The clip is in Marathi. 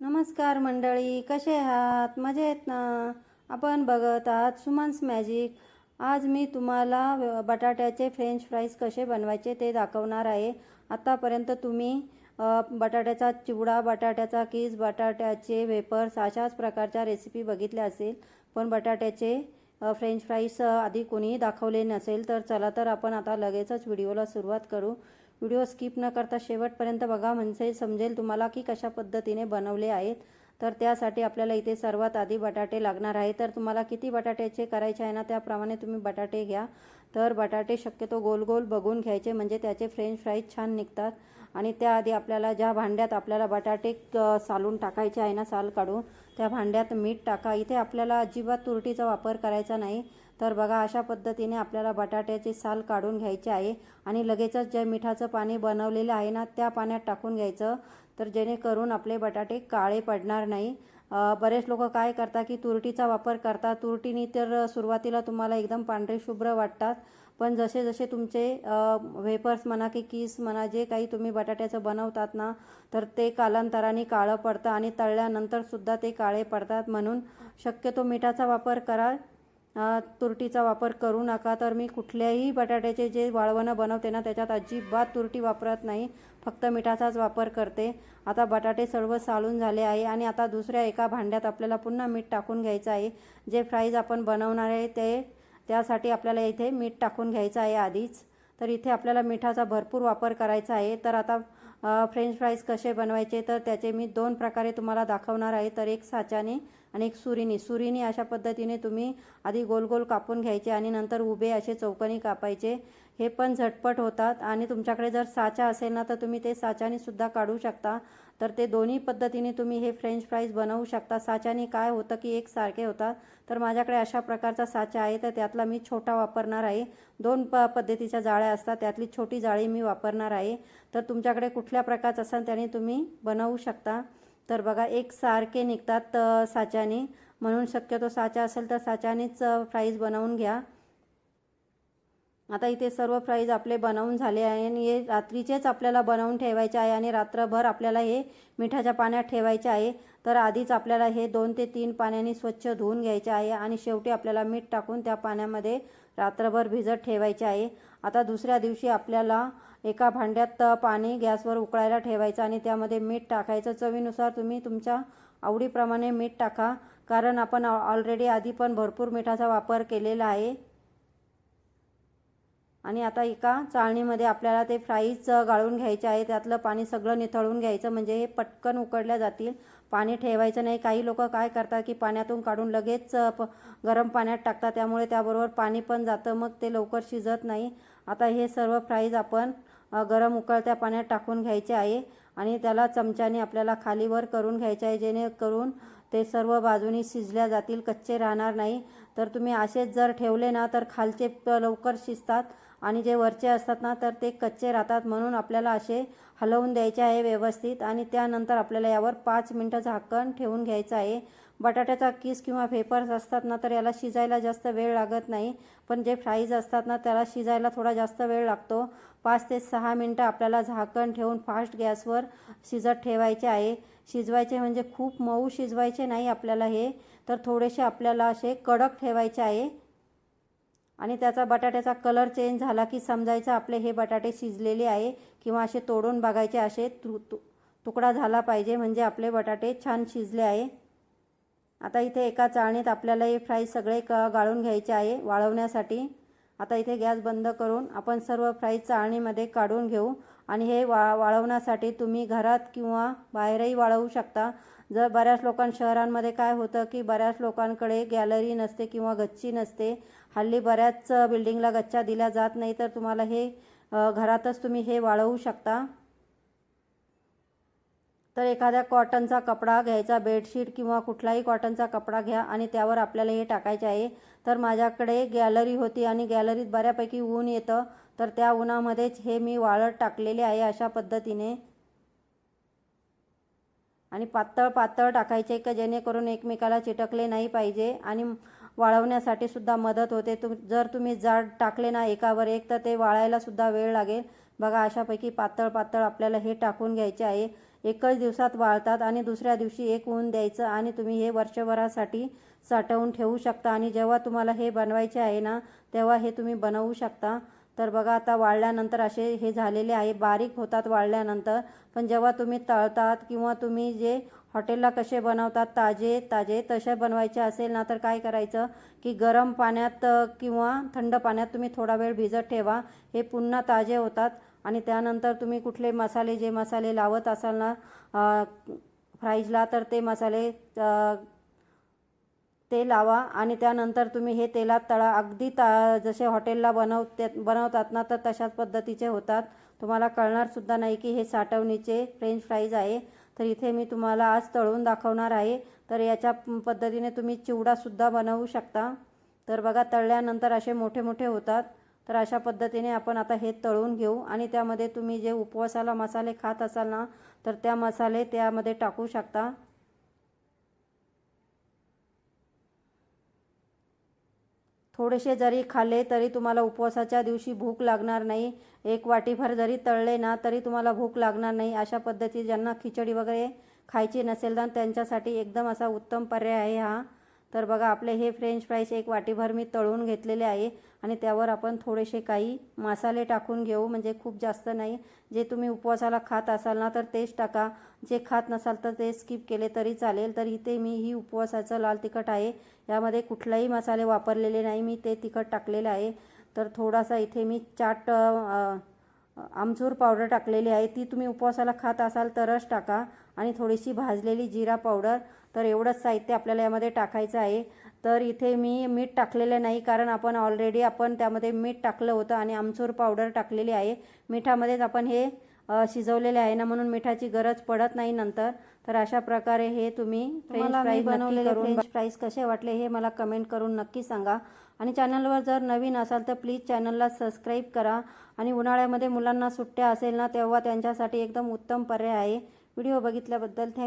नमस्कार मंडळी कसे आहात? मजेत ना? आपण बघत आहात सुमन्स मॅजिक. आज मी तुम्हाला बटाट्याचे फ्रेंच फ्राईज कसे बनवायचे ते दाखवणार आहे. आतापर्यंत तुम्ही बटाट्याचा चिवडा बटाट्याचा कीस बटाट्याचे वेपर्स अशाच प्रकारच्या रेसिपी बघितल्या असेल. पण बटाट्याचे फ्रेंच फ्राईज आधी कोणीही दाखवले नसेल तर चला तर आपण आता लगेचच व्हिडिओला सुरुवात करू. व्हिडिओ स्किप न करता शेवटपर्यंत बघा. म्हणजे समजेल तुम्हाला की कशा पद्धतीने बनवले आहेत. तर त्यासाठी आपल्याला इथे सर्वात आधी बटाटे लागणार आहे. तर तुम्हाला किती बटाट्याचे करायचे आहे ना त्याप्रमाणे तुम्ही बटाटे घ्या. तर बटाटे शक्यतो गोल गोल बघून घ्यायचे म्हणजे त्याचे फ्रेंच फ्राईज छान निघतात. आणि त्याआधी आपल्याला ज्या भांड्यात आपल्याला बटाटे सालून टाकायचे आहे ना साल काढून त्या भांड्यात मीठ टाका. इथे आपल्याला अजिबात तुरटीचा वापर करायचा नाही. तर बघा अशा पद्धतीने आपल्याला बटाट्याची साल काढून घ्यायची आहे आणि लगेचच जे मिठाचं पाणी बनवलेलं आहे ना त्या पाण्यात टाकून घ्यायचं. तर जेणेकरून आपले बटाटे काळे पडणार नाही. बरेच लोक काय करतात की तुरटीचा वापर करतात. तुरटीने तर सुरुवातीला तुम्हाला एकदम पांढरे शुभ्र वाटतात. पण जसे जसे तुमचे वेपर्स म्हणा की किस म्हणा जे काही तुम्ही बटाट्याचं बनवतात ना तर ते कालांतराने काळं पडतं आणि तळल्यानंतरसुद्धा ते काळे पडतात म्हणून शक्यतो मिठाचा वापर करा. तुरटीचा वापर करू नका. तर मी कुठल्याही बटाट्याचे जे वाळवणं बनवते ना त्याच्यात अजिबात तुरटी वापरत नाही. फक्त मिठाचाच वापर करते. आता बटाटे सर्व सालून झाले आहे आणि आता दुसऱ्या एका भांड्यात आपल्याला पुन्हा मीठ टाकून घ्यायचं आहे. जे फ्राईज आपण बनवणार आहे ते त्यासाठी आपल्याला इथे मीठ टाकून घ्यायचं आहे आधीच. तर इथे आपल्याला मिठाचा भरपूर वापर करायचा आहे. तर आता फ्रेंच फ्राईज कसे बनवायचे तर त्याचे मी दोन प्रकारे तुम्हाला दाखवणार आहे. तर एक साच्याने आणि एक सुरीनी. सुरीनी अशा पद्धतीने तुम्ही आधी गोल गोल कापून घ्यायचे आणि नंतर उभे असे चौकनी कापायचे. हे पण झटपट होतात आणि तुमच्याकडे जर साचा असेल ना तर तुम्ही ते साच्याने सुद्धा काढू शकता. तर ते दोन्ही पद्धतीने तुम्ही हे फ्रेंच फ्राईज बनवू शकता. साच्याने काय होतं की एक सारखे होतात. तर माझ्याकडे अशा प्रकारचा साचा आहे तर त्यातला मी छोटा वापरणार आहे. दोन प पद्धतीच्या जाळ्या असतात त्यातली छोटी जाळी मी वापरणार आहे. तर तुमच्याकडे कुठल्या प्रकारचं असेल त्याने तुम्ही बनवू शकता. तर बघा एक सारखे निघतात साच्याने. म्हणून शक्यतो साचा असेल तर साच्यानेच फ्राईज बनवून घ्या. आता इथे सर्व फ्राईज आपले बनवून झाले आहे आणि हे रात्रीचेच आपल्याला बनवून ठेवायचे आहे आणि रात्रभर आपल्याला हे मिठाच्या पाण्यात ठेवायचे आहे. तर आधीच आपल्याला हे दोन ते तीन पाण्याने स्वच्छ धुवून घ्यायचे आहे आणि शेवटी आपल्याला मीठ टाकून त्या पाण्यामध्ये रात्रभर भिजत ठेवायचे आहे. आता दुसऱ्या दिवशी आपल्याला एका भांड्यात पाणी गॅसवर उकळायला ठेवायचं आणि त्यामध्ये मीठ टाकायचं. चवीनुसार तुम्ही तुमच्या आवडीप्रमाणे मीठ टाका. कारण आपण ऑलरेडी आधी पण भरपूर मिठाचा वापर केलेला आहे. आणि आता एका चाळणीमध्ये आपल्याला ते फ्राईज गाळून घ्यायचे आहे. त्यातलं पाणी सगळं निथळून घ्यायचं. म्हणजे हे पटकन उकडल्या जातील. पाणी ठेवायचं नाही. काही लोक काय करतात की पाण्यातून काढून लगेच प गरम पाण्यात टाकतात. त्यामुळे त्याबरोबर पाणी पण जातं. मग ते लवकर शिजत नाही. आता हे सर्व फ्राईज आपण गरम उकळत्या पाण्यात टाकून घ्यायचे आहे. आणि त्याला चमच्याने आपल्याला खालीवर करून घ्यायचे आहे. जेणेकरून ते सर्व बाजूनी शिजल्या जातील. कच्चे राहणार नाही. तर तुम्ही असेच जर ठेवले ना तर खालचे लवकर शिजतात. आणि जे वरचे असतात ना तर ते कच्चे राहतात म्हणून आपल्याला असे हलवून द्यायचे आहे व्यवस्थित. आणि त्यानंतर आपल्याला यावर पाच मिनटं झाकण ठेवून घ्यायचं आहे. बटाट्याचा किस किंवा पेपर्स असतात ना तर याला शिजायला जास्त वेळ लागत नाही. पण जे फ्राईज असतात ना त्याला शिजायला थोडा जास्त वेळ लागतो. पाच ते सहा मिनटं आपल्याला झाकण ठेवून फास्ट गॅसवर शिजत ठेवायचे आहे. शिजवायचे म्हणजे खूप मऊ शिजवायचे नाही आपल्याला हे. तर थोडेसे आपल्याला असे कडक ठेवायचे आहे. आणि त्याचा बटाट्याचा कलर चेंज झाला की समजायचं आपले हे बटाटे शिजलेले आहे किंवा असे तोडून बघायचे असे तु तु तुकडा झाला पाहिजे म्हणजे आपले बटाटे छान शिजले आहे. आता इथे एका चाळणीत आपल्याला हे फ्राय सगळे क गाळून घ्यायचे आहे वाळवण्यासाठी. आता इथे गॅस बंद करून आपण सर्व फ्राईज चाळणीमध्ये काढून घेऊ आणि हे वा वाळवण्यासाठी तुम्ही घरात किंवा बाहेरही वाळवू शकता. जर बऱ्याच लोकां शहरांमध्ये काय होतं की बऱ्याच लोकांकडे गॅलरी नसते किंवा गच्ची नसते हल्ली बऱ्याच बिल्डिंगला गच्च्या दिल्या जात नाही तर तुम्हाला हे घरातच तुम्ही हे वाळवू शकता. तर एखाद्या कॉटनचा कपडा घ्यायचा बेडशीट किंवा कुठलाही कॉटनचा कपडा घ्या आणि त्यावर आपल्याला हे टाकायचे आहे. तर माझ्याकडे गॅलरी होती आणि गॅलरीत बऱ्यापैकी ऊन येतं तर त्या उन्हामध्येच हे मी वाळत टाकलेले आहे अशा पद्धतीने. आणि पातळ पातळ टाकायचे का जेणेकरून एकमेकाला चिटकले नाही पाहिजे आणि वाळवण्यासाठी सुद्धा मदत होते. तुम जर तुम्ही जाड टाकले ना एकावर एक तर ते वाळायला सुद्धा वेळ लागेल. बघा अशापैकी पातळ पातळ आपल्याला हे टाकून घ्यायचे आहे. एकच दिवसात वाळतात आणि दुसऱ्या दिवशी एक ऊन द्यायचं आणि तुम्ही हे वर्षभरासाठी साठवून ठेवू शकता. आणि जेव्हा तुम्हाला हे बनवायचे आहे ना तेव्हा हे तुम्ही बनवू शकता. तर बघा आता वाळल्यानंतर असे हे झालेले आहे. बारीक होतात वाळल्यानंतर. पण जेव्हा तुम्ही तळतात किंवा तुम्ही जे हॉटेलला कसे बनवतात ताजे ताजे तसे बनवायचे असेल ना तर काय करायचं की गरम पाण्यात किंवा थंड पाण्यात तुम्ही थोडा वेळ भिजत ठेवा. हे पुन्हा ताजे होतात. आणि त्यानंतर तुम्ही कुठले मसाले जे मसाले लावत असाल ना फ्राईजला तर ते मसाले ते लावा आणि त्यानंतर तुम्ही हे तेलात तळा. अगदी ता जसे हॉटेलला बनवते बनवतात ना तर तशाच पद्धतीचे होतात. तुम्हाला कळणारसुद्धा नाही की हे साठवणीचे फ्रेंच फ्राईज आहे. तर इथे मी तुम्हाला आज तळून दाखवणार आहे. तर याच्या पद्धतीने तुम्ही चिवडासुद्धा बनवू शकता. तर बघा तळल्यानंतर असे मोठे मोठे होतात. तर अशा पद्धतीने आपण आता हे तळून घेऊ. आणि त्यामध्ये तुम्ही जे उपवासाला मसाले खात असाल ना तर त्या मसाले त्यामध्ये टाकू शकता. थोडेसे जरी खाल्ले तरी तुम्हाला उपवासाच्या दिवशी भूक लागणार नाही. एक वाटीभर जरी तळले ना तरी तुम्हाला भूक लागणार नाही. अशा पद्धती ज्यांना खिचडी वगैरे खायची नसेल तर त्यांच्यासाठी एकदम असा उत्तम पर्याय आहे हा. तर बघा आपले हे फ्रेंच फ्राईज एक वाटीभर मी तळून घेतलेले आहे आणि त्यावर आपण थोडेसे काही मसाले टाकून घेऊ म्हणजे खूप जास्त नाही. जे तुम्ही उपवासाला खात असाल ना तर तेच टाका. जे खात नसाल तर ते स्किप केले तरी चालेल. तर इथे मी ही उपवासाचं लाल तिखट आहे. यामध्ये कुठलाही मसाले वापरलेले नाही. मी ते तिखट टाकलेलं आहे. तर थोडासा इथे मी चाट आमचूर पावडर टाकलेली आहे. ती तुम्ही उपवासाला खात असाल तरच टाका. आणि थोडीशी भाजलेली जिरा पावडर तर एवढंच साहित्य आपल्याला यामध्ये टाकायचं आहे. तर इथे मी मीठ टाकलेलं नाही कारण आपण ऑलरेडी आपण त्यामध्ये मीठ टाकलं होतं आणि आमचूर पावडर टाकलेली आहे. मिठामध्येच आपण हे शिजवलेले आहे ना म्हणून मिठाची गरज पडत नाही नंतर. तर अशा प्रकारे हे तुम्ही फ्रेंच फ्राईज बनवलेले फ्रेंच फ्राईज कसे वाटले हे मला कमेंट करून नक्की सांगा. आणि चॅनलवर जर नवीन असाल तर प्लीज चॅनलला सबस्क्राईब करा. आणि उन्हाळ्यामध्ये मुलांना सुट्ट्या असेल ना तेव्हा त्यांच्यासाठी एकदम उत्तम पर्याय आहे. Video बघितल्याबद्दल thank